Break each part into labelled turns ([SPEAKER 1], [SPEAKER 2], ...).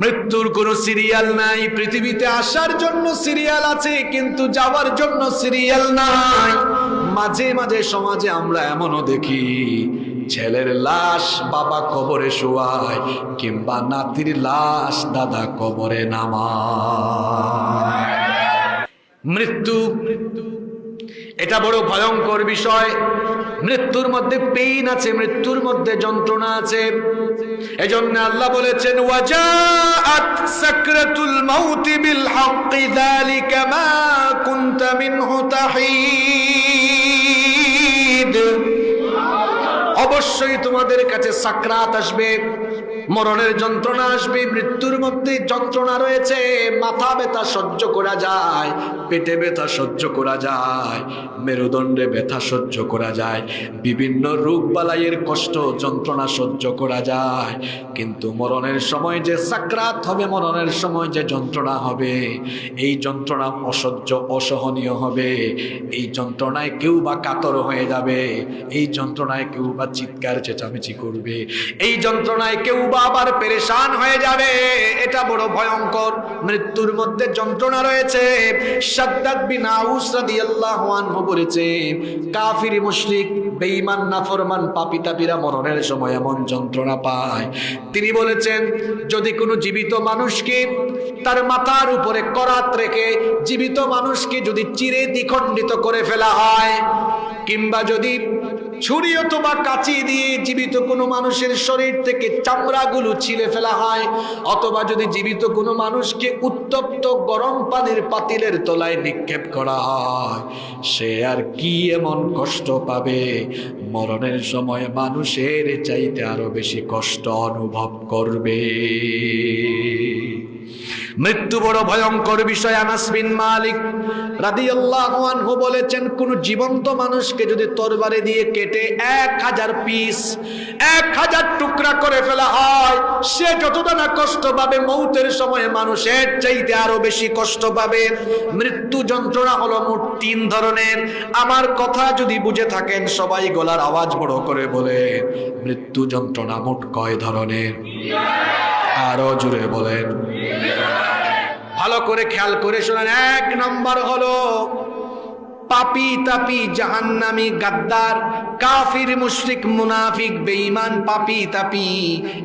[SPEAKER 1] মৃত্যুর কোনো সিরিয়াল নাই, পৃথিবীতে আসার জন্য সিরিয়াল আছে, কিন্তু যাওয়ার জন্য সিরিয়াল নাই। মাঝে মাঝে সমাজে আমরা এমনও দেখি, ছেলের লাশ বাবা কবরে শোয়ায়, কিংবা নাতির লাশ দাদা কবরে নামায়। মৃত্যু, এটা বড় ভয়ঙ্কর বিষয়। মৃত্যুর মধ্যে পেইন আছে, মৃত্যুর মধ্যে যন্ত্রণা আছে। এজন্য আল্লাহ বলেছেন, ওয়াজাআত সাকরাতুল মাউত বিল হাক্কি, যালিকা মা মিনহু তাহিদ। অবশ্যই তোমাদের কাছে সাকরাত আসবে, মরণের যন্ত্রণা আসবে, মৃত্যুর মধ্যে যন্ত্রণা রয়েছে, মাথা ব্যথা সহ্য করা যায়। পেটে ব্যথা সহ্য করা যায়, মেরুদণ্ডে ব্যথা সহ্য করা যায়, বিভিন্ন রোগ বালাইয়ের কষ্ট, যন্ত্রণা সহ্য করা যায়। কিন্তু মরণের সময় যে সাকরাত হবে, মরণের সময় যে যন্ত্রণা হবে, এই যন্ত্রণা অসহ্য, অসহনীয় হবে। এই যন্ত্রণায় কেউ বা কাতর হয়ে যাবে, এই যন্ত্রণায় কেউ বা চিৎকার, চেঁচামেচি করবে। এই যন্ত্রণায় কেউ বা আবার পেরেশান হয়ে যাবে, এটা বড় ভয়ঙ্কর। মৃত্যুর মধ্যে যন্ত্রণা রয়েছে। সাদ্দাদ বিন আউস রাদিয়াল্লাহু আনহু বলেছে, কাফির, মুশরিক, বেঈমান, নাফরমান পাপী তাপীরা মরণের সময় এমন যন্ত্রণা পায়। তিনি বলেছেন, যদি কোনো জীবিত মানুষকে তার মাথার উপরে করাত রেখে জীবিত মানুষকে যদি চিরে দ্বিখণ্ডিত করে ফেলা হয়, কিংবা যদি ছুরি অথবা কাঁচি দিয়ে জীবিত কোনো মানুষের শরীর থেকে চামড়াগুলো ছিলে ফেলা হয়, অথবা যদি জীবিত কোনো মানুষকে উত্তপ্ত গরম পানির পাতিলের তলায় নিক্ষেপ করা হয়, সে আর কি এমন কষ্ট পাবে? মরণের সময় মানুষের চাইতে আরও বেশি কষ্ট অনুভব করবে। মৃত্যু বড় ভয়ঙ্কর বিষয়, আনাস বিন মালিক রাদিয়াল্লাহু আনহু বলেছেন, কোন জীবন্ত মানুষকে যদি তরবারে দিয়ে কেটে এক হাজার পিস, এক হাজার টুকরা করে ফেলা হয়, সে যতটা না কষ্ট পাবে, মৌতের সময় মানুষের চাইতে আরও বেশি কষ্ট পাবে। মৃত্যু যন্ত্রণা হলো মোট তিন ধরনের। আমার কথা যদি বুঝে থাকেন, সবাই গলার আওয়াজ বড় করে বলে, মৃত্যু যন্ত্রণা মোট কয় ধরনের? আরও জুড়ে বলেন। ভালো করে খেয়াল করে শোনেন, এক নম্বর হলো পাপি তাপি জাহান্নামি গাদ্দার, কাফির, মুশরিক, মুনাফিক, বেঈমান, পাপি তাপি।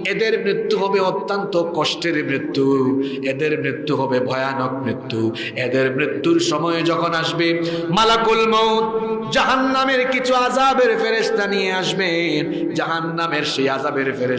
[SPEAKER 1] এদের মৃত্যু হবে অত্যন্ত কষ্টের মৃত্যু। এদের মৃত্যু হবে ভয়ানক মৃত্যু। এদের মৃত্যুর সময় যখন আসবে, মালাকুল মউত জাহান্নামের কিছু আজাবের ফেরেশতা নিয়ে আসবেন। জাহান্নামের সেই আজাবের ফেরেশতা